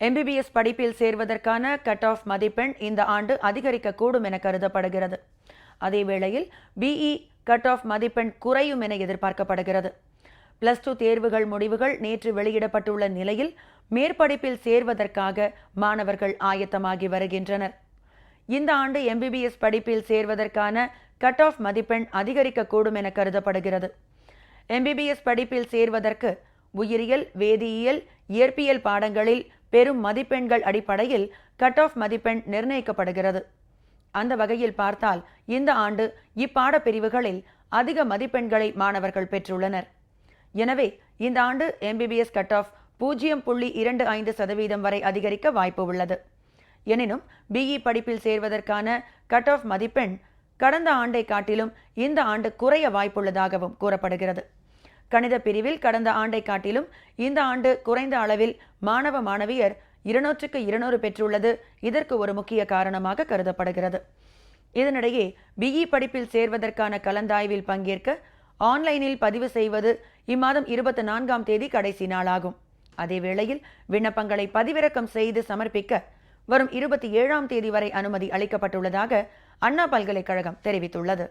MBBS படிப்பில் சேர்வதற்கான cut off மதிப்பெண் இந்த ஆண்டு அதிகரிக்கக்கூடும் என கருதப்படுகிறது. அதே வேளையில் பிஇ கட் ஆஃப் மதிப்பெண் குறையும் என எதிர்பார்க்கப்படுகிறது. பிளஸ் டூ தேர்வுகள் முடிவுகள் நேற்று வெளியிடப்பட்டுள்ள நிலையில் மேற்படிப்பில் சேர்வதற்காக மாணவர்கள் ஆயத்தமாகி வருகின்றனர். இந்த ஆண்டு எம்பிபிஎஸ் படிப்பில் சேர்வதற்கான கட் ஆஃப் மதிப்பெண் அதிகரிக்கக்கூடும் என கருதப்படுகிறது. எம்பிபிஎஸ் படிப்பில் சேர்வதற்கு உயிரியல் வேதியியல் இயற்பியல் பாடங்களில் பெரும் மதிப்பெண்கள் அடிப்படையில் கட் ஆஃப் மதிப்பெண் நிர்ணயிக்கப்படுகிறது. அந்த வகையில் பார்த்தால் இந்த ஆண்டு இப்பாடப் பிரிவுகளில் அதிக மதிப்பெண்களை மாணவர்கள் பெற்றுள்ளனர். எனவே இந்த ஆண்டு எம்பிபிஎஸ் கட் ஆஃப் பூஜ்ஜியம் புள்ளி இரண்டு ஐந்து சதவீதம் வரை அதிகரிக்க வாய்ப்பு உள்ளது. எனினும் பிஇ படிப்பில் சேர்வதற்கான கட் ஆஃப் மதிப்பெண் கடந்த ஆண்டை காட்டிலும் இந்த ஆண்டு குறைய வாய்ப்புள்ளதாகவும் கூறப்படுகிறது. கணித பிரிவில் கடந்த ஆண்டை காட்டிலும் இந்த ஆண்டு குறைந்த அளவில் மாணவ மாணவியர் இருநூற்றுக்கு இருநூறு பெற்றுள்ளது. இதற்கு ஒரு முக்கிய காரணமாக கருதப்படுகிறது. இதனிடையே பிஇ படிப்பில் சேர்வதற்கான கலந்தாய்வில் பங்கேற்க ஆன்லைனில் பதிவு செய்வது இம்மாதம் இருபத்தி நான்காம் தேதி கடைசி நாளாகும். அதே வேளையில் விண்ணப்பங்களை பதிவிறக்கம் செய்து சமர்ப்பிக்க வரும் இருபத்தி ஏழாம் தேதி வரை அனுமதி அளிக்கப்பட்டுள்ளதாக அண்ணா பல்கலைக்கழகம் தெரிவித்துள்ளது.